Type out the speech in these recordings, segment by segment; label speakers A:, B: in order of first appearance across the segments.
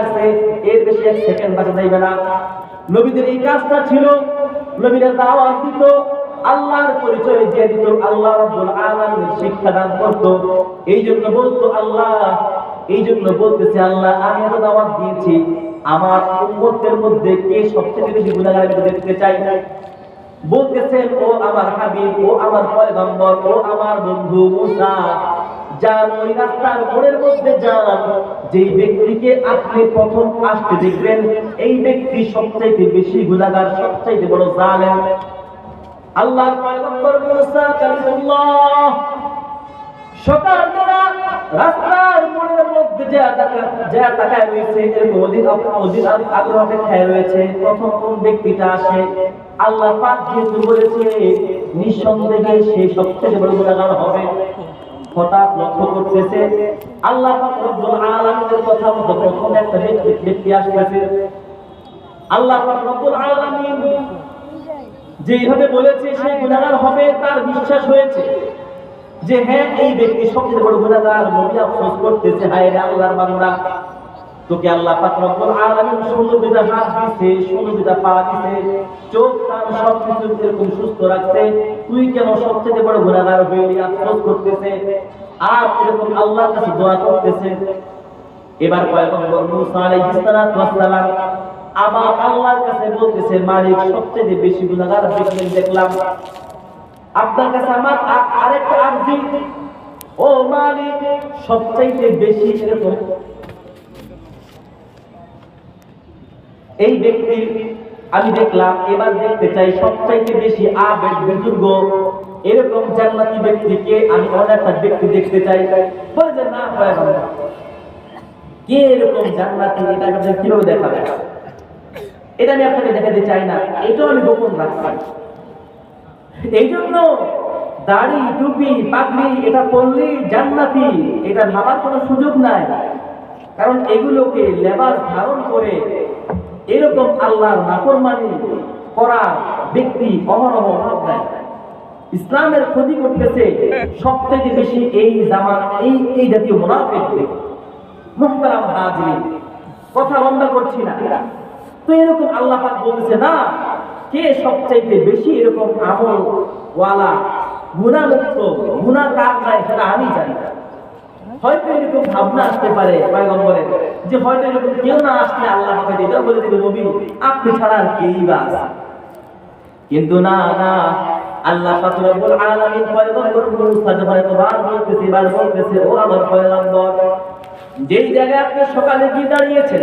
A: থাকছে এর বেশি এক সেকেন্ড বাঁচা যাইবে না। নবীদের এই কাজটা ছিল, নবীরা দাওয়াত দিত, আল্লাহর পরিচয় দিয়ে দিত, আল্লাহ রাব্বুল আলামিনের শিক্ষা দান করত। এই জন্য বলতো আল্লাহ এই জন্য বলতেছে আল্লাহ, আমি এত দাওয়াত দিয়েছি, আমার উম্মতের মধ্যে কে সবচেয়ে বেশি গুনাহগার আমি দেখতে চাই বলতেছেন, ও আমার হাবিব, ও আমার পয়গম্বর, ও আমার বন্ধু মুসা ওই রাস্তার মধ্যে যান। যেই ব্যক্তিকে আপনি প্রথম আসতে দেখবেন, এই ব্যক্তি সবচাইতে বেশি গুনাহগার, সবচাইতে বড় জালেম। আল্লাহর পয়গম্বর মুসা কালিমুল্লাহ রাস্তার মোড়ের মধ্যে যে রয়েছে, এরকম আগ্রহ অপেক্ষায় রয়েছে। প্রথম কোন ব্যক্তিটা আসে? আল্লাহ পাক যেহেতু বলেছে, নিঃসন্দেহে সে সবথেকে বড় গুণাগার হবে। হঠাৎ লক্ষ্য করতেছে, আল্লাহ রব্বুল কথা মতো প্রথম একটা ব্যক্তি আসতেছে। আল্লাহ রব্বুল আলামিন বলেছে, সেই গুণাগার হবে তার বিশ্বাস হয়েছে। যে হ্যাঁ এই ব্যক্তি সবচেয়ে বড় গুণাগার নবী আফসোস করতেছে, হায় আল্লাহর বান্দা। তোকে আল্লাহ পাক রব্বুল আলামিন হাত পা চোখ সব কিছু এরকম সুস্থ রাখছে। তুই কেন সবচেয়ে বড় হইলি আফসোস করতেছে? আর এরকম আল্লাহর কাছে দোয়া করতেছে। এবার পয়গম্বর মুসা আলাইহিস আবার আল্লাহর কাছে বলতেছে, মালিক, সবচেয়ে বেশি দেখলাম। আপনার কাছে আমার আরেকটা আরজি। ও মালিক, সবচাইতে বেশি এরকম এই ব্যক্তি আমি দেখলাম, এবার দেখতে চাই সবচাইতে বেশি আবেগ বুজুর্গ এরকম জান্নাতি ব্যক্তিকে আমি অনেক ব্যক্তি দেখতে চাই। বলে যে, না কে এরকম জান্নাতি, এটা আপনাকে কীভাবে দেখাবে? এটা আমি আপনাকে দেখাতে চাই না, এটাও আমি গোপন রাখছি। এই জন্য দাড়ি, টুপি, পাগড়ি, এটা পরলেই জান্নাতি, এটা ভাবার কোনো সুযোগ নাই। কারণ এগুলোকে লেবার ধারণ করে এরকম আল্লাহর নাফরমানি করা ব্যক্তি অহরহ অভাব নাই। ইসলামের ক্ষতি করতেছে সবথেকে বেশি এই জামান এই এই জাতীয় মুনাফিক মুহতারাম হাজির কথা বন্ধ করছি না। তো এরকম আল্লাহ পাক বলতেছে, না, কে সবচাইতে বেশি এরকম আমল ওয়ালা গুণামুক্ত গুণা কার নাই সেটা আমি জানি না। হয়তো এরকম ভাবনা আসতে পারে পয়গম্বরের, যে হয়তো এরকম কেউ না আসলে আল্লাহ আমাকে এটা বলে দিবে, নবী, আপনি ছাড়া আর কেই বা কিন্তু না না, আল্লাহ পাক আলামিন পয়গম্বর মুসা যখন এতবার বলতেছে বার বলতেছে, ও আমার পয়গম্বর, যেই জায়গায় আপনি সকালে গিয়ে দাঁড়িয়েছেন,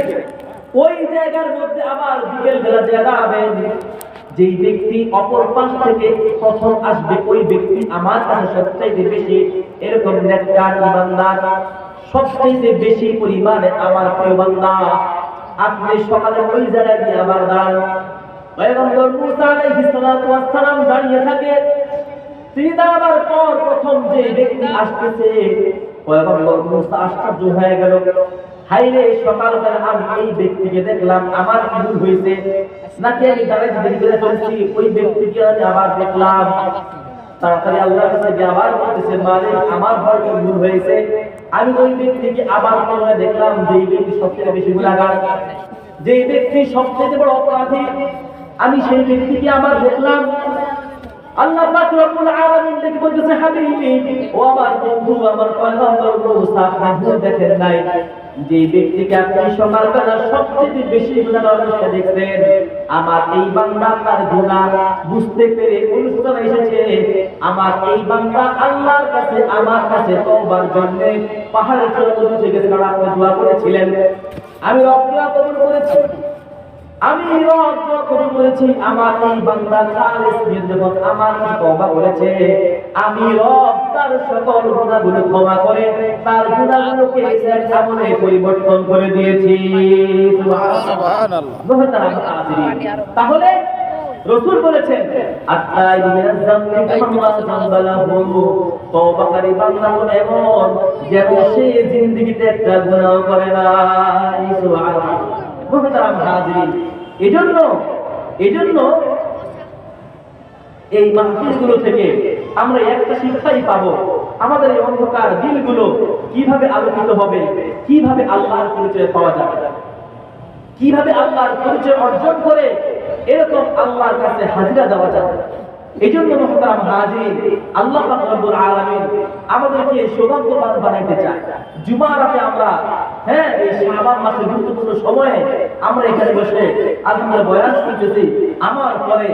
A: ওই জায়গার মধ্যে আবার বিকেল বেলা জায়গা আবেন যেই ব্যক্তি অপর পাশ থেকে প্রথম আসবে, ওই ব্যক্তি আমার কাছে সবচাইতে বেশি এরকম নেককার ইমানদার, সবচাইতে বেশি পরিমাণে আমার প্রিয় আপনি সকালে ওই জায়গায় গিয়ে আবার দাঁড়ান। পয়গম্বর মুসা আলাইহিস সালাতু ওয়াস সালাম দাঁড়িয়ে থাকে। তিনি পর প্রথম যে ব্যক্তি আসতেছে, পয়গম্বর মুসা আশ্চর্য হয়ে গেল। হাইরে আমি এই ব্যক্তিকে দেখলাম, আমার ভুল হয়েছে। নাকি আমি করে ফেলছি ওই ব্যক্তিকে আমি আবার দেখলাম। তাড়াতাড়ি আল্লাহর কাছে গিয়ে আবার বলতেছে, মালিক, আমার ভুল হয়েছে। আমি ওই ব্যক্তিকে আবার দেখলাম যে এই ব্যক্তি সবচেয়ে বেশি গুণাগার। যে ব্যক্তি সবচেয়ে বড় অপরাধী, আমি সেই ব্যক্তিকে আবার দেখলাম। আল্লাহ পাক রব্বুল আলামিন দেখে বলতেছে, হাবিবি, ও আমার বন্ধু, আমার পয়গম্বর মুসা আপনি দেখেন নাই যে ব্যক্তিকে আপনি সকালবেলা সবচেয়ে বেশি গুনাহগার অবস্থা দেখছেন। আমার এই বান্দা তার গুনাহ বুঝতে পেরে অনুষ্ঠান এসেছে। আমার এই বান্দা আল্লাহর কাছে, আমার কাছে তওবার জন্য পাহাড়ে চলে উঠে গেছে। কারণ আপনি দোয়া করেছিলেন। আমি রব্বুল কবুল করেছি। আমি রব কবুল করেছি আমার এই বান্দা খালিস নিয়ে আমার কাছে তওবা করেছে? আমি রব তার সকল গুনাহগুলো ক্ষমা করে তার গুনাহগুলোকে নেক আমলে পরিবর্তন করে দিয়েছি। সুবহানাল্লাহ। তাহলে রসুল বলেছেন আত্মাই মিনাজ জামবি কামা জামবালাহু। তওবাকারী বান্দা হলো এমন যেন সে জিন্দেগিতে একটা গুনাহ করে না সুবহানাল্লাহ। মুহতারাম হাজিরিন এজন্য এজন্য এই মাহফিলগুলো থেকে আমরা একটা শিক্ষাই পাবো। আমাদের এই অন্ধকার দিনগুলো কীভাবে আলোকিত হবে, কীভাবে আল্লাহর পরিচয় পাওয়া যাবে? কীভাবে আল্লাহর পরিচয় অর্জন করে এরকম আল্লাহর কাছে হাজিরা দেওয়া যায় এই জন্য মহতারাম হাজির আল্লাহ আলামিন আমাদেরকে সৌভাগ্যবান বানাইতে চায়। জুমা রাতে আমরা হ্যাঁ এই মাসের গুরুত্বপূর্ণ সময়ে আমরা এখানে বসে আমার পরে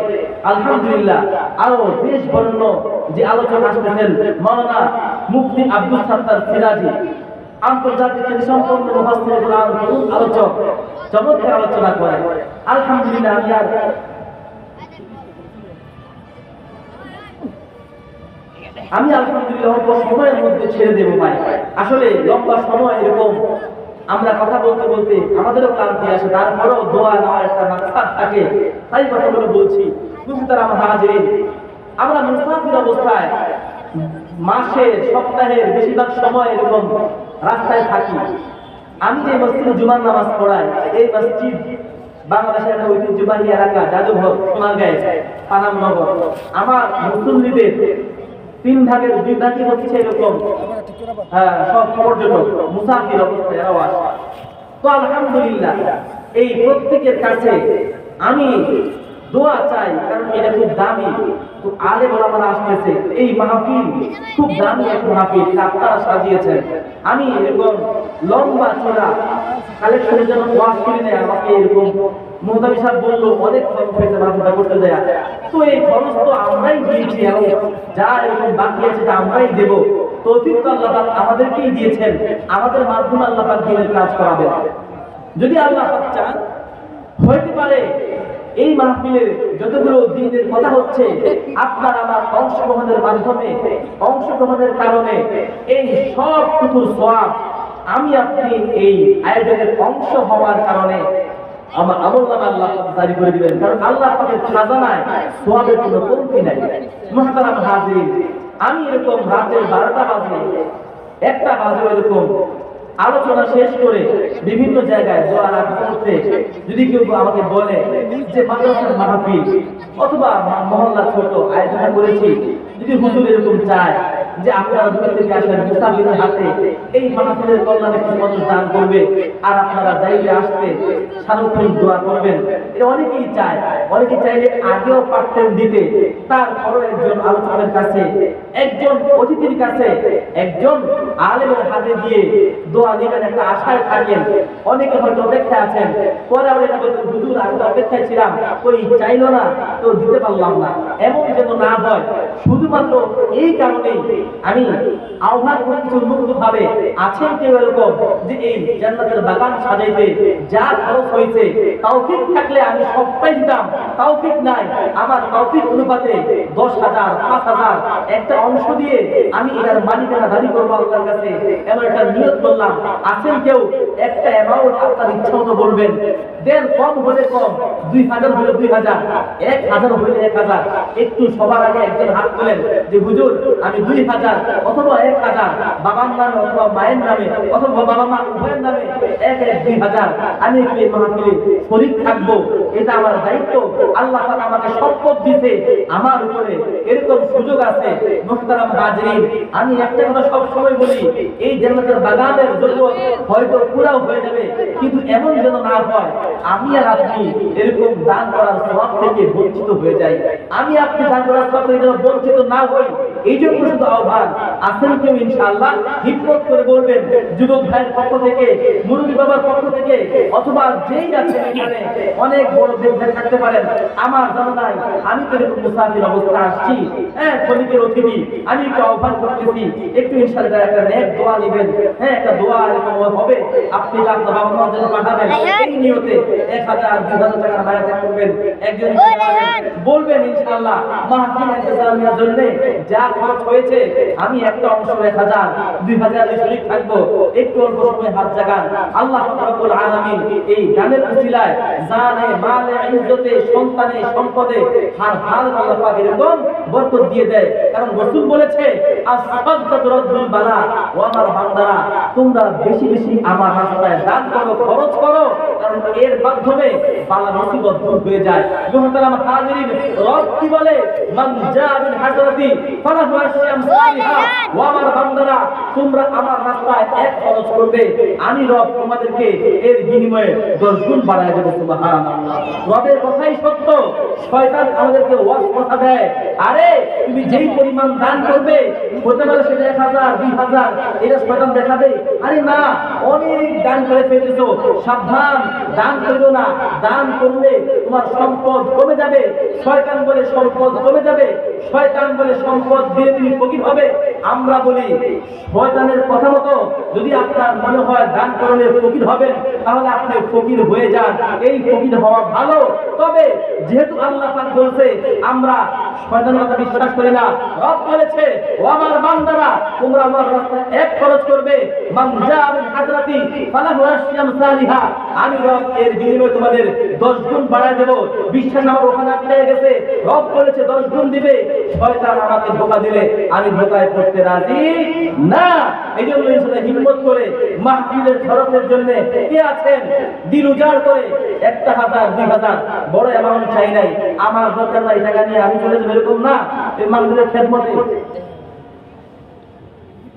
A: আলহামদুলিল্লাহ আরও দেশ বর্ণ যে আলোচনা আসতেছেন মাওলানা মুফতি আব্দুল সাত্তার সিরাজি, আন্তর্জাতিক সম্পন্ন আলোচক, চমৎকার আলোচনা আলহামদুলিল্লাহ, আমি আর আমি আলহামদুলিল্লাহ সময়ের মধ্যে ছেড়ে দেবো ভাই। আসলে লম্বা সময় এরকম আমরা কথা বলতে বলতে আমাদেরও ক্লান্তি আসে, তারপরেও দোয়া নেওয়ার একটা মাকসাদ থাকে। তাই কথাগুলো বলছি। আমার মুসাফির অবস্থায় মাসের সপ্তাহের বেশিরভাগ সময় এরকম রাস্তায় থাকি। আমি যে মসজিদে জুমার নামাজ পড়াই, এই মসজিদ বাংলাদেশের একটা ঐতিহ্যবাহী এলাকা জাদুঘর সোনারগাঁয়ে পানাম নগর আমার মুসল্লিদের তিন ভাগের দুই ভাগই হচ্ছে এরকম। হ্যাঁ সব পর্যটক মুসাফির অবস্থায় এরাও আসে তো আলহামদুলিল্লাহ, এই প্রত্যেকের কাছে আমি দোয়া চাই, কারণ এটা খুব দামি। তো আলে বলামারা আসতেছে, এই মাহফিল খুব দামি এক মাহফিল আপনারা সাজিয়েছেন। আমি এরকম লম্বা চূড়া কালেকশনের জন্য ওয়াজ করি আমাকে এরকম মোহতাবি সাহেব বলল, অনেক খরচ হয়েছে মাহফিলটা করতে দেয়া। তো এই খরচ তো আমরাই দিয়েছি এবং যা এরকম বাকি আছে তা আমরাই দেব। তৌফিক তো আল্লাহ আমাদেরকেই দিয়েছেন, আমাদের মাধ্যমে আল্লাহ পাক দিনের কাজ করাবেন। যদি আল্লাহ পাক চান, হইতে পারে, এই মাহফিলের যতগুলো দিনের কথা হচ্ছে, আপনার আমার অংশগ্রহণের মাধ্যমে, অংশগ্রহণের কারণে এই সব কিছু সব আমি আপনি এই আয়োজনের অংশ হওয়ার কারণে আমার আমল নামা আল্লাহ জারি করে দিবেন। কারণ আল্লাহ পাকের খাজানায় সোয়াবের কোনো কমতি নাই। মহাতারাম হাজির আমি এরকম রাতের বারোটা বাজে, একটা বাজে এরকম আলোচনা শেষ করে বিভিন্ন জায়গায় দোয়া করতে যদি কেউ আমাকে বলে, যে মাদ্রাসার মাহফিল অথবা মহল্লা ছোট আয়োজন করেছি, যদি হুজুর এরকম চায় যে আপনারা দূর থেকে আসেন মুসাফিরের হাতে, এই মাহফিলের কল্যাণে কিছু মানুষ দান করবে, আর আপনারা যাইলে আসতে সার্বক্ষণিক দোয়া করবেন। এটা অনেকেই চায়। অনেকে চাইলে আগেও পারতেন দিতে। তারপরও একজন আলোচকের কাছে, একজন অতিথির কাছে, একজন আলেমের হাতে দিয়ে দোয়া দিবেন, একটা আশায় থাকেন। অনেকে হয়তো অপেক্ষায় আছেন। পরে আমরা এটা বলতেন হুজুর, আমি তো অপেক্ষায় ছিলাম। ওই চাইলো না? তো দিতে পারলাম না। এমন যেন না হয়, শুধুমাত্র এই কারণেই আমি আহ্বান করছি উন্মুক্ত ভাবে আছেন কেউ এরকম যে এই জান্নাতের বাগান সাজাইতে যা খরচ হয়েছে, তৌফিক থাকলে আমি সবটাই দিতাম। তৌফিক নাই, আমার তৌফিক অনুপাতে দশ হাজার, পাঁচ হাজার, একটা অংশ দিয়ে আমি এটার মালিকানা দাবি করব আল্লাহর কাছে। এমন একটা নিয়ত করলাম। আছেন কেউ? একটা অ্যামাউন্ট আপনার ইচ্ছা মতো বলবেন। দেন কম হলে কম, দুই হাজার হলে দুই হাজার, এক হাজার হলে এক হাজার। একটু সবার আগে একজন হাত তোলেন যে, হুজুর, আমি দুই হাজার অথবা এক হাজার, বাবার নামে অথবা মায়ের নামে, অথবা বাবা মা উভয়ের নামে এক এক দুই হাজার। আমি এই মাহফিলে শরীর থাকব। এটা আমার দায়িত্ব। আল্লাহ আমাকে সম্পদ দিতে আমার উপরে এরকম সুযোগ আছে, মুহতারাম হাজরিন। আমি একটা কথা সব সময় বলি, এই জান্নাতের বাগানের জন্য হয়তো পুরাও হয়ে যাবে, কিন্তু এমন যেন না হয়, আমি আর আপনি এরকম দান করার সব থেকে বঞ্চিত হয়ে যাই। আমি আপনি দান করার সব থেকে যেন বঞ্চিত না হই এই জন্য শুধু আহ্বান আসেন কেউ ইনশাআল্লাহ? হিম্মত করে বলবেন, যুবক ভাইয়ের পক্ষ থেকে, মুরব্বী বাবার পক্ষ থেকে, অথবা যেই আছেন অনেক থাকতে পারেন। আমার জানা নাই আমি তো এরকম মুসাফির অবস্থা আসছি। হ্যাঁ খনিকের অতিথি আমি একটু আহ্বান করতেছি। একটু ইনশাআল্লাহ একটা নেক দোয়া নেবেন। হ্যাঁ একটা দোয়া এরকম হবে। আপনি বাবা মার জন্য পাঠাবেন এই নিয়তে এক হাজার দুই হাজার টাকার মায়া ত্যাগ করবেন। একজন বলবেন ইনশাআল্লাহ মাহফিল ইন্তজামিয়ার জন্য যা খরচ হয়েছে আমি একটা অংশ এক হাজার দুই হাজার শরীর থাকব। একটু অল্প সময় হাত জাগান। আল্লাহ রব্বুল আলামিন এই গানের উসিলায় জানে মালে ইজ্জতে, সন্তানে, সম্পদে হার হাল আল্লাহ পাক এরকম বরকত দিয়ে দেয়। কারণ রাসূল বলেছে বালা আমার বান্দারা, তোমরা বেশি বেশি আমার রাস্তায় দান করো, খরচ করো, কারণ এর মাধ্যমে বালা মুসিবত দূর হয়ে যায়। হাজিরিন, রব কি বলে? মান সালিহা আমার বান্দারা, তোমরা আমার রাস্তায় এক খরচ করবে। আমি রব তোমাদেরকে এর বিনিময়ে দশ গুণ বাড়ায় দেবো, সুবহানাল্লাহ। রবের কথাই সত্য। শয়তান আমাদেরকে ওয়াজ কথা দেয়। আরে, তুমি যেই পরিমাণ দান করবে, হতে পারে সেটা এক হাজার, দুই হাজার, এটা শয়তান দেখাবে। আরে না, অনেক দান করে ফেলেছো। সাবধান, দান করবে না। দান করলে তোমার সম্পদ কমে যাবে। শয়তান বলে সম্পদ কমে যাবে। শয়তান বলে সম্পদ দিয়ে তুমি ফকির হবে। আমরা বলি, শয়তানের কথা মতো যদি আপনার মনে হয় দান করলে ফকির হবেন, তাহলে আপনি ফকির হয়ে যান। এই ফকির হওয়া ভালো। তবে যেহেতু আল্লাহ পাক বলছে, আমরা শয়তানের কথা বিশ্বাস করি না। রব বলেছে ও আমার বান্দারা, তোমরা আমার রাস্তায় এক খরচ করবে। মান জাআ বিল হাসনাতি ফালাহু আশরাম সালিহা। আমি রব এর বিনিময়ে তোমাদের 10 গুণ বাড়ায় দেব। বিশ্বাস আমার ওখানে আটকে গেছে। রব বলেছে 10 গুণ দিবে। শয়তান আমাকে ধোঁকা দিলে আমি ধোঁকায় পড়তে রাজি না। এই জন্য হিম্মত করে মাহফিলের খরচের জন্য কে আছেন? দিল উজাড় করে একটা হাজার, দুই হাজার। বড় অ্যামাউন্ট চাই নাই। আমার দরকার নাই, টাকা নিয়ে আমি চলে যাব, এরকম না। এই মাহফিলের খেদমতে।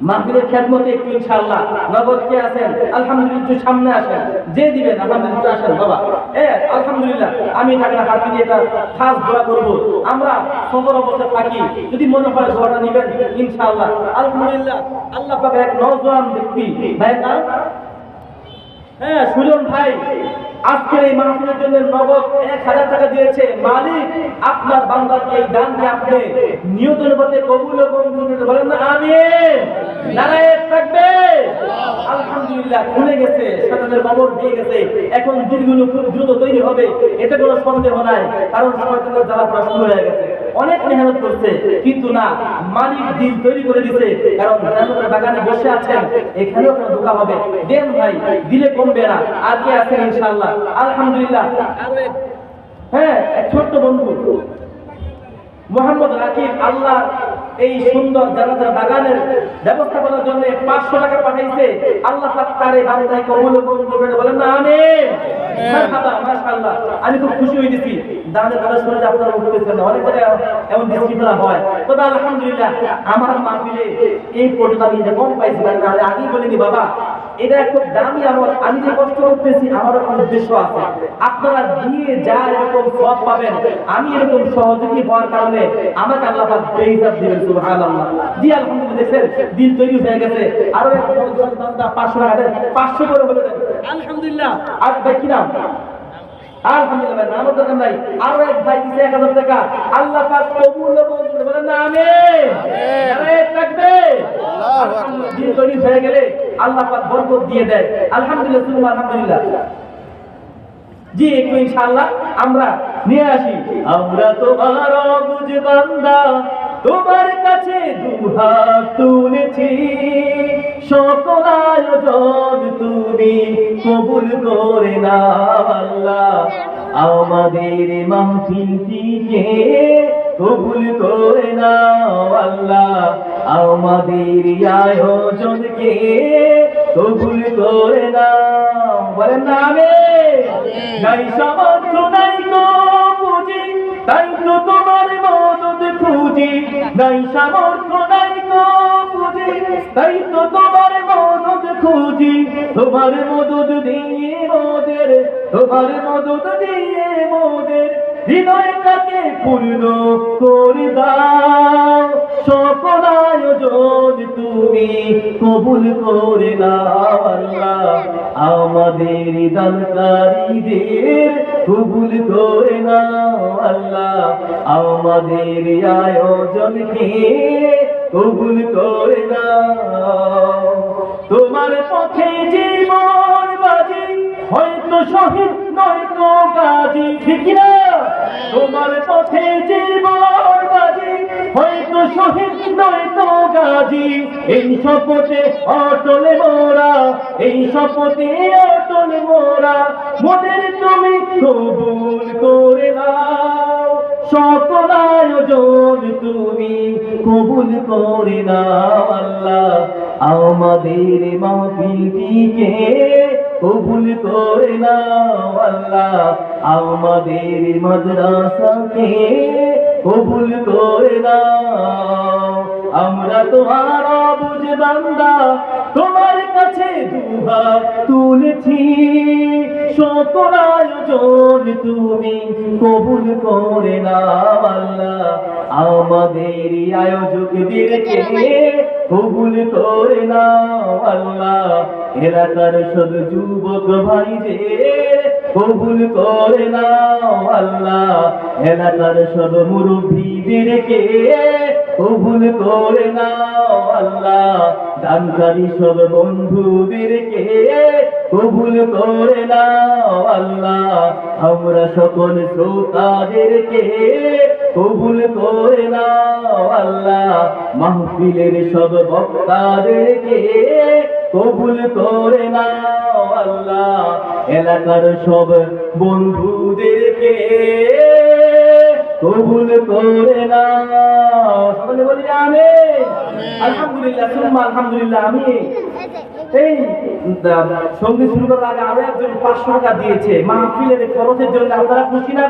A: মাহফিলের খেদমতে একটু ইনশাআল্লাহ। নগদ কে আছেন? আলহামদুলিল্লাহ সামনে আসেন। যে দিবেন, আলহামদুলিল্লাহ আসেন, বাবা। এ, আলহামদুলিল্লাহ, আমি টাকা হাতে দিয়ে এটা খাস দোয়া করব। আমরা সবর অবস্থায় থাকি। যদি মনে হয় দোয়াটা নেবেন, ইনশাআল্লাহ। আলহামদুলিল্লাহ, আল্লাহ পাকের এক নওজোয়ান ব্যক্তি। ভাই হ্যাঁ সুজন ভাই। আজকের এই মাহফিলের জন্য নগদ এক হাজার টাকা দিয়েছে মালিক। আপনার বান্দার এই দানকে আপনি নিয়ত অনুপাতে কবুল মঞ্জুর বলেন না? আমি থাকবে আলহামদুলিল্লাহ, খুলে গেছে। এখন দিনগুলো খুব দ্রুত তৈরি হবে। এতে কোনো সন্দেহ নাই, কারণ সময় জ্বালা পড়া হয়ে গেছে। অনেক মেহনত করছে, কিন্তু না, মালিক দিন তৈরি করে দিছে, কারণ বাগানে বসে আছেন, এখানেও কোনো ধোকা হবে। দেন ভাই, দিলে কমবে না, আজকে আছেন ইনশাআল্লাহ। আলহামদুলিল্লাহ। হ্যাঁ ছোট্ট বন্ধু, মোহাম্মদ রাকিব, আল্লাহ এই সুন্দর জানাজার বাগানের ব্যবস্থা করার জন্য পাঁচশো টাকা পাঠাইছে। আল্লাহ তার এই বান্দায় কবুল করবেন বলেন না আমি আমি খুব খুশি হয়েছি দানের কথা শুনে যে আপনারা উঠতেছেন অনেক জায়গায় এমন বিশৃঙ্খলা হয়। তবে আলহামদুলিল্লাহ আমার মাহফিলে এই পর্যন্ত আমি এটা কম পাইছি কারণ আগেই বলিনি বাবা। এটা খুব দামি আমার আমি যে কষ্ট করতেছি আমারও উদ্দেশ্য আছে। আপনারা দিয়ে যা এরকম সব পাবেন। আমি এরকম সহযোগী হওয়ার কারণে আমাকে আল্লাহ পাক বেহিসাব দিবেন সুবহানাল্লাহ। জি আলহামদুলিল্লাহ দেখছেন? দিন তৈরি হয়ে গেছে। আরও এক বড় বান্দা 500 টাকা দেন। 500 করে বলে দেন। আলহামদুলিল্লাহ। আর কি নাম? আলহামদুলিল্লাহ ভাই নামও দরকার নাই? আরও এক ভাই দিছে 1000 টাকা। আল্লাহ পাক কবুল বলেন না আমিন। আরে তৈরি হয়ে গেলে আল্লাহ পাক বরকত দিয়ে দেয়। আলহামদুলিল্লাহ আলহামদুলিল্লাহ। জি, একটু ইনশাআল্লাহ আমরা নিয়ে আসি। আমরা তোমার বুঝ বান্দা, তোমার কাছে দুহাত তুলেছি। সকল আয়োজন তুমি কবুল করে না আল্লাহ। আমাদের মাহফিলটিকে কবুল করে না আল্লাহ। আমাদের আয়োজনকে কবুল করে না বলেন না আমি নাই সামর্থ্য নাই তো বুঝি তাই তো তোমার মদত খুঁজি। নাই সামর্থ্য নাই তো বুঝি তাই তো তোমার মদত খুঁজি। তোমার মদত দিয়ে মোদের তোমার মদত দিয়ে মোদের হৃদয়টাকে পূর্ণ করে দাও। সকল আয়োজন তুমি কবুল করে নাও আমাদের দানকারীদের কবুল করে নাও আল্লাহ। আমাদের আয়োজনকে কবুল করে নাও। তোমার পথে জীবন শহীদ নয়তো গাজী, ঠিক না তোমার পথে জীবন বাজি। হয়তো শহীদ নয়তো গাজী, এই শপথে অটলে মোরা, এই শপথে অটলে মোরা। মোদের তুমি কবুল করে নাও, সকল আয়োজন তুমি কবুল করে নাও, আল্লাহ। আমাদের মাহফিলটিকে কবুল করে নাও আল্লাহ আমাদের মাদ্রাসাকে কবুল করে নাও। আমরা তোমার বুঝ বান্দা, তোমার কাছে দুহা তুলেছি। সকল আয়োজন তুমি কবুল করে না আল্লাহ। আমাদের আয়োজকদেরকে কবুল করে আল্লাহ। এলাকার সব যুবক ভাইদের কবুল করে নাও আল্লাহ। এলাকার সব মুরব্বীদেরকে কবুল করে নাও আল্লাহ। দানকারী সব বন্ধুদেরকে কবুল করে নাও আল্লাহ। আমরা সকল শ্রোতাদেরকে কবুল করে নাও আল্লাহ। মাহফিলের সব বক্তাদেরকে কবুল করে নাও আল্লাহ। এলাকার সব বন্ধুদেরকে কবুল করে না। সকলে বলি আমি আলহামদুলিল্লাহ সুম্মা আলহামদুলিল্লাহ আমি এই সংগীত শুরু করার আগে আরও একজন পাঁচশো টাকা দিয়েছে। মাহফিলের খরচের জন্য আপনারা খুশি না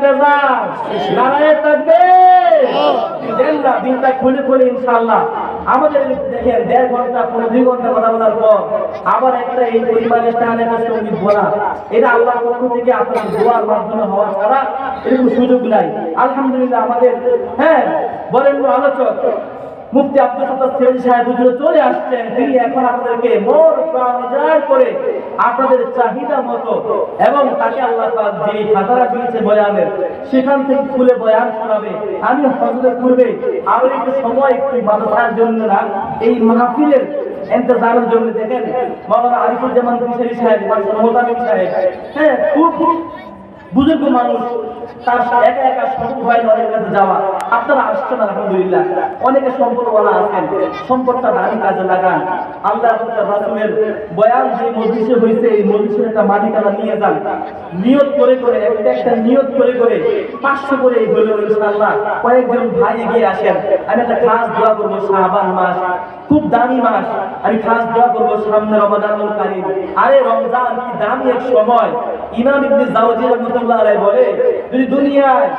A: থাকবে। দিনটা খুলে খুলে ইনশাআল্লাহ আমাদের দেখেন, দেড় ঘণ্টা, পনেরো দুই ঘণ্টা কথা বলার পর আবার একটা এই পরিবারের একটা সংগীত বলা এটা আল্লাহর পক্ষ থেকে আপনার দোয়ার মাধ্যমে হওয়া ছাড়া এরকম সুযোগ নাই। আলহামদুলিল্লাহ, আমাদের হ্যাঁ বলেন আলোচক মুফতি আব্দুল সাহেব হুজুর চলে আসছেন। তিনি এখন আপনাদেরকে মোর প্রাণ করে আপনাদের চাহিদা মতো এবং তাকে আল্লাহ পাক খাতারা দিয়েছে বয়ানের, সেখান থেকে খুলে বয়ান শোনাবে। আমি হজরতের পূর্বে আরও একটু সময় একটু মাদ্রাসার জন্য না, এই মাহফিলের ইন্তজামের জন্য দেখেন। মাওলানা আরিফুজ্জামান কিশোরী সাহেব মোতামিম সাহেব। হ্যাঁ খুব বুজুর্গ মানুষ, তার একা একা সম্ভব হয় না অনেকের কাছে যাওয়া, আপনারা আসছেন আলহামদুলিল্লাহ। অনেকে সম্পদওয়ালা আছেন, সম্পদটা দামি কাজে লাগান। আল্লাহ রাসূলের বয়ান যে মজলিসে হয়েছে এই মজলিসের একটা মালিকানা নিয়ে যান। নিয়ত করে করে, একটা একটা নিয়ত করে করে, পাঁচশো করে এই হলো ইনশাআল্লাহ। কয়েকজন ভাই এগিয়ে আসেন, আমি একটা খাস দোয়া করব শাহবান মাস। খুব দামি মাস। আমি খাস দোয়া করব সামনে রমাদানুল কারীম। আরে রমজান কি দামি এক সময়। ইমাম ইবনে জাওজি রাহমাতুল্লাহ আলাইহি বলে, যদি দুনিয়ায়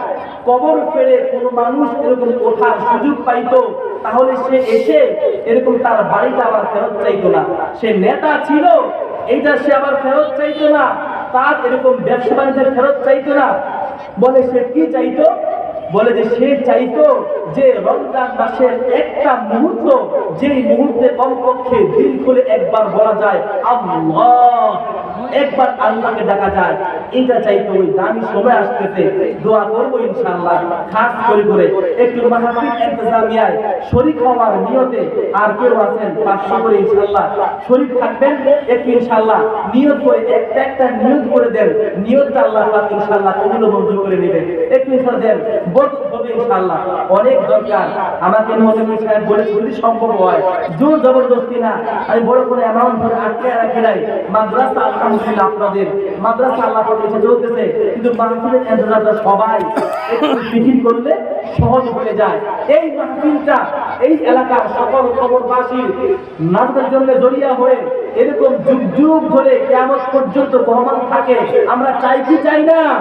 A: কবর ফেরে কোনো মানুষ এরকম ওঠার সুযোগ পাইতো, তাহলে সে এসে এরকম তার বাড়িটা আবার ফেরত চাইতো না। সে নেতা ছিল, এইটা সে আবার ফেরত চাইতো না, তার এরকম ব্যবসা বাণিজ্যের ফেরত চাইতো না। বলে সে কি চাইতো? বলে যে, সে চাইতো যে রমজান মাসের একটা মুহূর্ত, যেই মুহূর্তে কমপক্ষে দিল খুলে একবার বলা যায়, আল্লাহ, একবার আল্লাহকে ডাকা যায়। এটা চাইতো ওই দামি সময় আসতেছে। দোয়া করব ইনশাআল্লাহ। খাস করে করে একটু মাহফিল ইন্তজামিয়ায় শরীক হওয়ার নিয়তে আর কেউ আছেন, পাঁচশো করে ইনশাআল্লাহ। শরীক থাকবেন, একটু ইনশাআল্লাহ নিয়ত করে, একটা একটা নিয়ত করে দেন। নিয়তটা আল্লাহ পাক ইনশাআল্লাহ কবুল মঞ্জুর করে নেবেন। একটু ইনশাআল্লাহ দেন। অনেক দরকার। সম্ভব হয় জবরদস্তি না। আমি বড় করে আল্লাহ কিন্তু সবাই করলে সহজ হয়ে যায়। এই এলাকার সকল নাচের জন্য জড়িয়া হয়ে এরকম যুগ যুগ ধরে কেমন পর্যন্ত বহমান থাকে। আমরা চাই কি চাই না?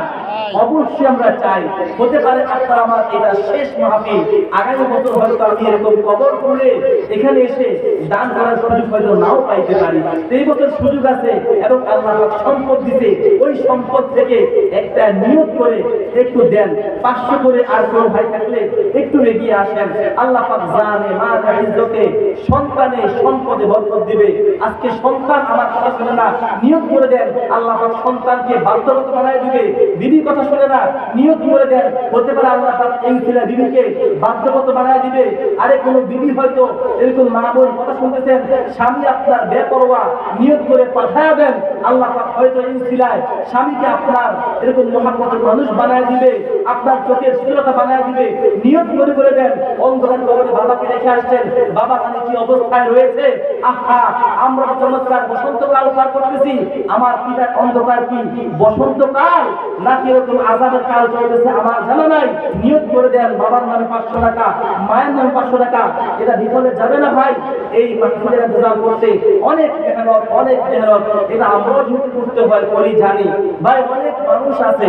A: অবশ্যই আমরা চাই। হতে পারে আপনার আমার এটা শেষ মাহফিল। আগামী বছর হয়তো আমি এরকম কবর করে এখানে এসে দান করার সুযোগ হয়তো নাও পাইতে পারি। এই বছর সুযোগ আছে এবং আল্লাহ সম্পদ দিতে ওই সম্পদ থেকে একটা নিয়োগ করে একটু দেন। পাঁচশো করে আর কোন ভাই থাকলে একটু এগিয়ে আসেন। আল্লাহ পাক জানে, মা ইজ্জতে সন্তানে সম্পদে বরকত দিবে। আজকে সন্তান আমার কথা শুনে না নিয়োগ করে দেন। আল্লাহ পাক সন্তানকে বাধ্যগত বানায় দিবে। বিবি কথা শুনে না নিয়োগ করে দেন। হতে পারে আল্লাহ পাক এই ছেলে বিবিকে বাধ্যগত বানায় দিবে। আরে কোনো বিবি হয়তো এরকম মা বোন কথা শুনতেছেন, স্বামী আপনার বেপরোয়া নিয়োগ করে পাঠায় দেন। আল্লাহ পাক হয়তো এই ছিলায় স্বামীকে আপনার এরকম মহাপতের মানুষ বানায় দিবে, আপনার চোখের স্থিরতা বানায় দিবে। নিয়োগ করে করে দেন। অন্ধকার কবরে বাবাকে রেখে আসছেন। বাবা মানে কি অবস্থায় রয়েছে? আহা, আমরা চমৎকার বসন্তকাল পার করতেছি। আমার পিতার অন্ধকার কি বসন্তকাল নাকি কীরকম আজাবের কাল চলতেছে, আমার জানা নাই। নিয়োগ করে দেন, বাবার নামে পাঁচশো টাকা, মায়ের নামে পাঁচশো টাকা। এটা বিফলে যাবে না ভাই। এই মাহফিলের ইন্তজাম করতে অনেক মেহনত অনেক মেহনত। এটা আমরাও ঝুঁকি করতে হয় করি জানি। ভাই, অনেক মানুষ আছে,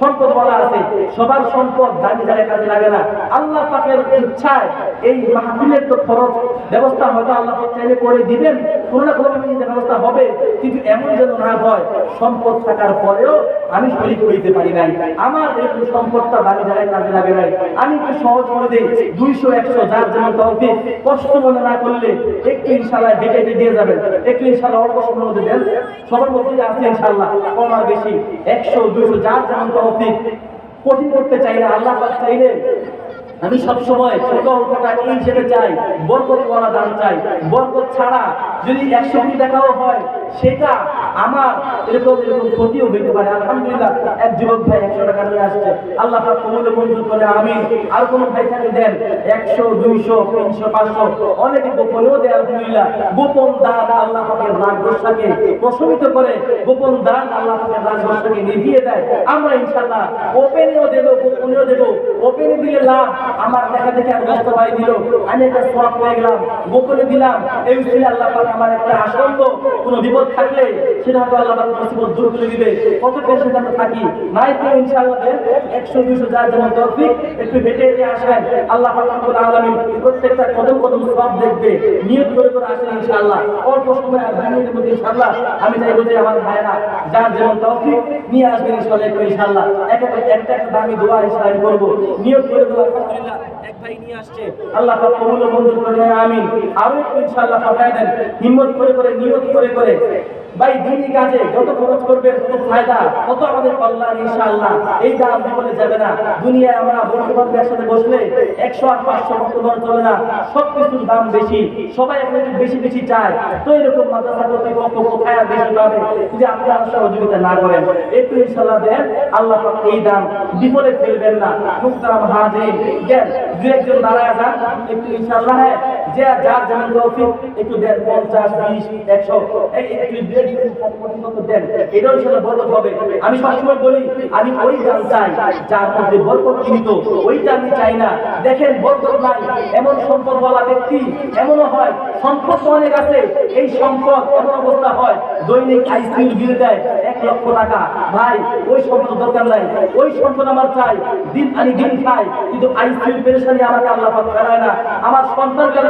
A: সম্পদ বলা আছে, সবার সম্পদ দামি জায়গায় কাজে লাগে না। আল্লাহ পাকের ইচ্ছায় এই মাহফিলের তো খরচ, ব্যবস্থা হয়তো আল্লাহ চাইলে করে দিবেন। কোনো না কোনো ব্যবস্থা হবে, কিন্তু এমন যেন না হয়, সম্পদ থাকার পরেও আমি শরীর করিতে পারি নাই। আমার এরকম সম্পদটা বাড়ি জায়গায় কাজে লাগে নাই। আমি একটু সহজ করে দিই। দুইশো, একশো, যার যেমন তহবিল কষ্ট মনে না করলে একটু ইনশাল্লাহ হেঁটে দিয়ে যাবেন। একটু ইনশাল্লাহ অল্প সময়ের মধ্যে দেন। সবার মধ্যে আছে ইনশাল্লাহ কম আর বেশি। একশো, দুইশো, যার যেমন তহবিল কঠিন করতে চাই না, আল্লাহ চাইলে আমি সব সময় ছোট অঙ্কটা এই হিসেবে চাই, বরকত ওয়ালা দান চাই। বরকত ছাড়া যদি একশো কোটি টাকাও হয়, সেটা আমার এরকম এরকম ক্ষতিও হইতে পারে। আলহামদুলিল্লাহ, এক যুবক ভাই একশো টাকা নিয়ে আসছে। আল্লাহ কবুলে মঞ্জুর করে আমি আর কোনো ভাই থাকলে দেন, একশো, দুইশো, তিনশো, পাঁচশো। অনেকে গোপনেও দেয়, আলহামদুলিল্লাহ। গোপন দান আল্লাহ পাকের গোসাকে প্রশমিত করে, গোপন দান আল্লাহ পাকের গোসাকে নিভিয়ে দেয়। আমরা ইনশাল্লাহ ওপেনেও দেবো, গোপনেও দেবো। ওপেনে দিলে লাভ আমার দেখা দেখে আর কষ্ট পাই দিল। আমি একটা সব পেয়ে গেলাম, গোপনে দিলাম। এই উচিলে আল্লাহ পাক আমার একটা আসন্ন কোনো বিপদ থাকলে সেটা হয়তো আল্লাহ পাক মুসিবত দূর করে দিবে। কত পেশেন্ট আমরা থাকি? নাই তো ইনশাআল্লাহ একশো, দুইশো, যার যেমন তৌফিক, একটু হেঁটে হেঁটে আসেন। আল্লাহ পাক রব্বুল আলামিন প্রত্যেকটা কদম কদম সব দেখবে, নিয়ত করে করে আসেন ইনশাআল্লাহ। অল্প সময় আর দুই মধ্যে ইনশাআল্লাহ, আমি চাইব যে আমার ভাইয়েরা যার যেমন তৌফিক, নিয়ে আসবেন ইনশাআল্লাহ ইনশাআল্লাহ। একটা একটা দামি দোয়া ইনশাআল্লাহ আমি করব। নিয়ত করে করে এক ভাই নিয়ে আসছে। আল্লাহ পাক কবুল মঞ্জুর করে আমিন। আরও ইনশাআল্লাহ পাঠায় দেন। হিম্মত করে করে, নিয়ত করে করে। ভাই দিনই কাজে খরচ আমাদের ইনশাআল্লাহ। এই দাম যাবে না। দুনিয়ায় আমরা বসলে চলে না। সব কিছুর দাম বেশি। সবাই এখন একটু বেশি বেশি চায়। তো এরকম মাদ্রাসা কোথায় বেশি পাবে? যদি আপনারা সহযোগিতা না করেন, একটু ইনশাআল্লাহ দেন। আল্লাহ এই দাম বিপদে ফেলবেন না। মুক্তারাম হাজির একজন দাঁড়ায় যান। একটু ইনশাআল্লাহ হ্যাঁ যে যার একটু দেন পঞ্চাশ বিশ একশো। দেন, এটাও বরকত হবে। আমি সবসময় বলি আমি ওই দান চাই যার মধ্যে বরকত কিন্তু আমি চাই না। দেখেন বরকত নাই। এমন ব্যক্তি এমনও হয় সম্পদ অনেক আছে। এই সম্পদ এমন অবস্থা হয় দৈনিক বিল দেয় এক লক্ষ টাকা। ভাই ওই সম্পদ দরকার নাই। ওই সম্পদ আমার চাই। দিন আনি দিন খাই কিন্তু আইসিইউ পেরেশানি আমাকে আল্লাহ পাক না। আমার সন্তানকে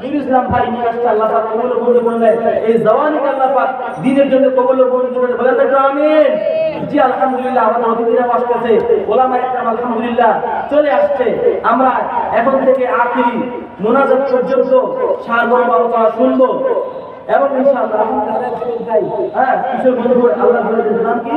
A: নূর ইসলাম ভাই নিয়ে আসছে কবুল এই জওয়ানিকে আল্লাহ দিনের জন্য কবুল মঞ্জুর করলেন বলেন না আমিন। জি, আলহামদুলিল্লাহ চলে আসছে। আমরা এখন থেকে আখিরি মোনাজাত পর্যন্ত সারমর্ম আলোচনা শুনব। এবং হ্যাঁ কি?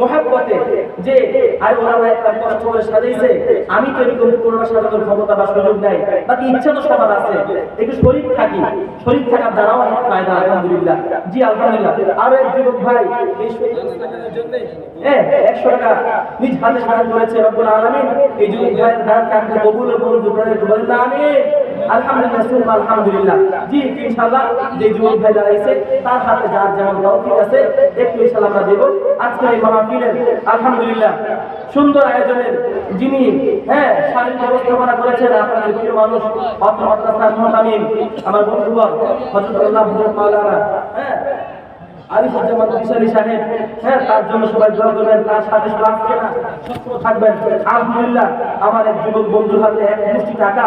A: মহাব্বতে যে, আর ওরা একটা কষ্ট করে সাজাইছে, আমি তো এরকম কোনো সাজানোর ক্ষমতা বা সুযোগ নাই, বাকি ইচ্ছা তো সবার আছে। একটু শরীর থাকি, শরীর থাকার দ্বারাও অনেক ফায়দা, আলহামদুলিল্লাহ। জি, আলহামদুলিল্লাহ। আরও এক যুবক ভাই হ্যাঁ একশো টাকা। নিজ হাতে সাহায্য করেছে রব্বুল আলামিন। এই যুবক ভাইয়ের দান কামকে কবুল ও মঞ্জুর করে না আলহামদুলিল্লাহ আলহামদুলিল্লাহ। জি যে যুবক ভাই দাঁড়াইছে তার হাতে যার যেমন তৌফিক আছে, একটু দেব। আজকে এই আলহামদুলিল্লাহ, সুন্দর আয়োজনের যিনি হ্যাঁ শারীরিক ব্যবস্থাপনা করেছেন আপনাদের প্রিয় মানুষ আমার হ্যাঁ হ্যাঁ তার জন্য সবাই তার সবসময় থাকবেন। আলহামদুলিল্লাহ, আমার এক যুবক বন্ধুর হাতে এক মুষ্টি টাকা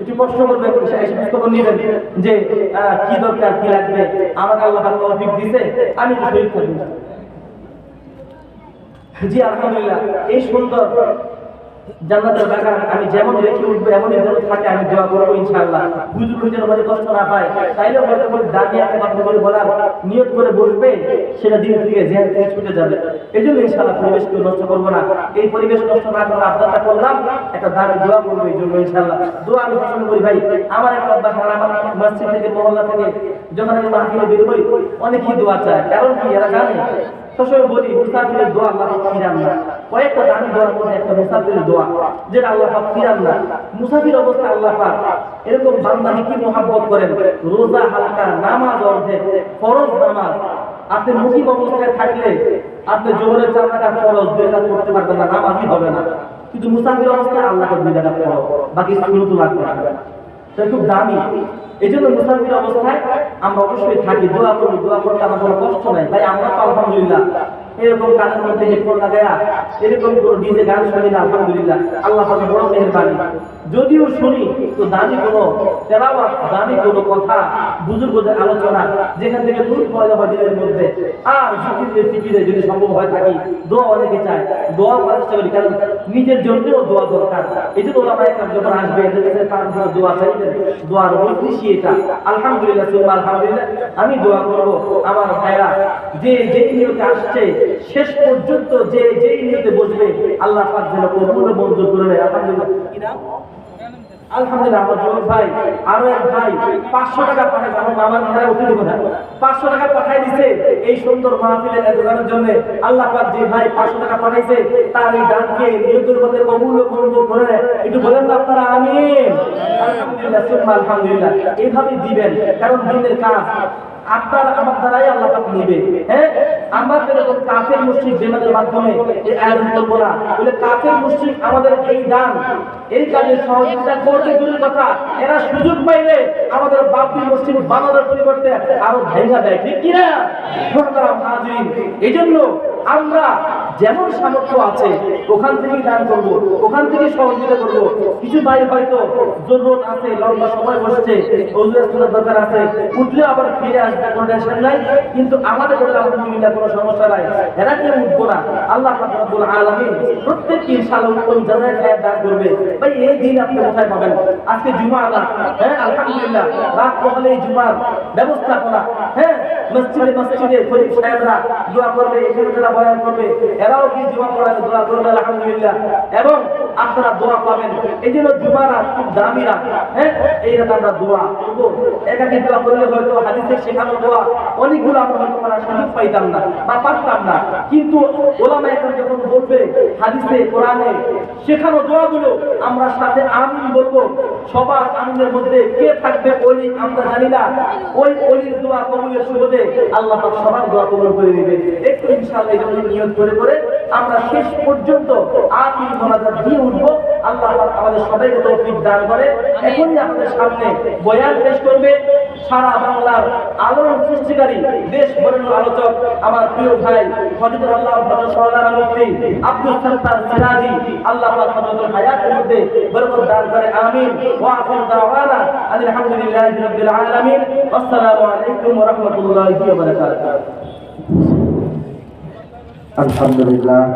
A: একটু কষ্ট করবে সেই সমস্ত করে যে কি দরকার, কি লাগবে? আমাকে আল্লাহ তৌফিক দিয়েছে আমি শহীদ জি, আলহামদুলিল্লাহ। এই সুন্দর জান্নাতের বাগান, আমি যেমন রেখে উঠবো, এমনই যেন থাকে, আমি দোয়া করব ইনশাআল্লাহ। হুজুর হুজুর আমাদের কষ্ট না পায়। তাইলে হয়তো করে দাঁড়িয়ে একটা কথা বলে বলার নিয়ত করে বসবে, সেটা দিন থেকে জেহান থেকে ছুটে যাবে। এই জন্য ইনশাআল্লাহ পরিবেশকে নষ্ট করব না। এই পরিবেশ নষ্ট না করার আবদারটা করলাম, একটা দাঁড়িয়ে দোয়া করব এই জন্য ইনশাআল্লাহ। দোয়া আমি পছন্দ করি ভাই, আমার একটা অভ্যাস আমার মসজিদ থেকে মহল্লা থেকে যখন আমি মাহফিলে বের অনেকেই দোয়া চায়। কারণ কি, এরা জানে আল্লাহ আল্লাহ আল্লাহ এরকম কি করেন, রোজা, হালকা, নামাজ অর্ধেক, ফরজ নামাজ। আপনি মুকিম অবস্থায় থাকলে আপনি জোহরের চার ফরজ করতে পারবেন না, নামাজই হবে না। কিন্তু মুসাফির অবস্থায় ফরজ বাকি লাগবে না। খুব দামি। এই জন্য মুসাফির অবস্থায় আমরা অবশ্যই থাকি, দোয়া করি, দোয়া করতে আমার কোনো কষ্ট নাই। ভাই, আমরা তো আলহামদুলিল্লাহ। এরকম কানের মধ্যে হেডফোন লাগায়া, এরকম কোনো ডিজে গান শুনি না, আলহামদুলিল্লাহ। আল্লাহ বড় মেহেরবানি। যদিও শুনি, তো দামি কোনো তেলাওয়াত দামি কোনো কথা, বুজুর্গদের আলোচনা, যেখান থেকে দূর পয়দা হয় দিনের মধ্যে আর জিকিরে ফিকিরে যদি সম্ভব হয় থাকি, দোয়া অনেকে চায়। দোয়া করার চেষ্টা করি কারণ নিজের জন্যও দোয়া দরকার। এই জন্য ওরা একদম যখন আসবে, এদের তার জন্য দোয়া চাইবেন। দোয়ার ঐতিহ্য এটা। আলহামদুলিল্লাহ, সুম্মা আলহামদুলিল্লাহ। আমি দোয়া করব আমার ভাইরা। যে যেই নিয়তে আসছে, শেষ পর্যন্ত যে যেই নিয়তে বসবে, আল্লাহ পাক যেন ও মঞ্জুর করে নেয়। আলহামদুলিল্লাহ। কি? আলহামদুলিল্লাহ পাঁচশো টাকা পাঠাইছে বলেন আপনারা আমি এইভাবে দিবেন কারণ দিনের কাজ। আপনার আমার দ্বারাই আল্লাহ পাক নেবে। হ্যাঁ? আমরা যেরকম কাফের মুশরিক বেমাদের মাধ্যমে এই আয়োজন করব না বলে কাফের মুশরিক আমাদের এই দান, এই কাজে সহযোগিতা করতে দূরের কথা, এরা সুযোগ পাইলে আমাদের বাপি মুসলিম বানানোর পরিবর্তে আরও ভেঙা দেয়। ঠিক কিনা? হাজিরিন এই জন্য আমরা যেমন সামর্থ্য আছে, ওখান থেকেই দান করব, ওখান থেকে সহযোগিতা করব। কিছু ভাই হয়তো জরুরত আছে, লম্বা সময় বসছে দরকার আছে, উঠলে আবার ফিরে আসবে, কোনো টেনশন নাই। কিন্তু আমাদের কথা আলহামদুলিল্লাহ কোনো সমস্যা নাই। এরা কেউ উঠবো না। আল্লাহ রব্বুল আলামিন প্রত্যেককে ইনশাআল্লাহ উত্তম জানায় খায়, দান করবে। ভাই, এই দিন আপনি কোথায় পাবেন? আজকে জুমা আল্লাহ হ্যাঁ আলহামদুলিল্লাহ। রাত পহলে জুমার ব্যবস্থাপনা হ্যাঁ মসজিদে মসজিদে খলিফ সাহেবরা দোয়া করবে এখানে যারা বয়ান করবে। এরাও কি জুমা পড়াবে দোয়া করবে আলহামদুলিল্লাহ। এবং আপনারা দোয়া পাবেন। এই জন্য জুমার রাত খুব দামি রাত হ্যাঁ? এই রাত আমরা দোয়া করব। একাকি দোয়া করলে হয়তো হাদিসে শেখানো দোয়া অনেকগুলো আমরা হয়তো করার সুযোগ পাইতাম না বা পারতাম না। কিন্তু ওলামা এখন যখন বলবে হাদিসে, কোরআনে শেখানো দোয়াগুলো আমরা সাথে আমিন বলব সবার আনন্দের মধ্যে কে থাকবে ওলি আমরা জানি না। ওই অলির দোয়া কবুলের সুবাদে আল্লাহ সবার দোয়া কবুল করে দিবে একটু ইনশাআল্লাহ নিয়োগ করে করে আমরা শেষ পর্যন্ত আখির মোনাজাত দিয়ে উঠবো। আল্লাহ পাক আমাদের সবাইকে তৌফিক দান করে। এখনই আপনাদের সামনে বয়ান পেশ করবে সারা বাংলার আলোড়ন সৃষ্টিকারী দেশ বরেণ্য আলোচক আমার প্রিয় ভাই হজরত আল্লাহ হজরত সাল্লাল্লাহু আলাইহি আব্দুল সত্তার সিরাজি। আল্লাহ পাক হজরত হায়াতের মধ্যে বরকত দান করে আমিন। ওয়া আখির দাওয়ানা আলহামদুলিল্লাহি রাব্বিল আলামিন। আসসালামু আলাইকুম ওয়া রাহমাতুল্লাহি ওয়া বারাকাতুহু।
B: আলহামদুলিল্লাহ।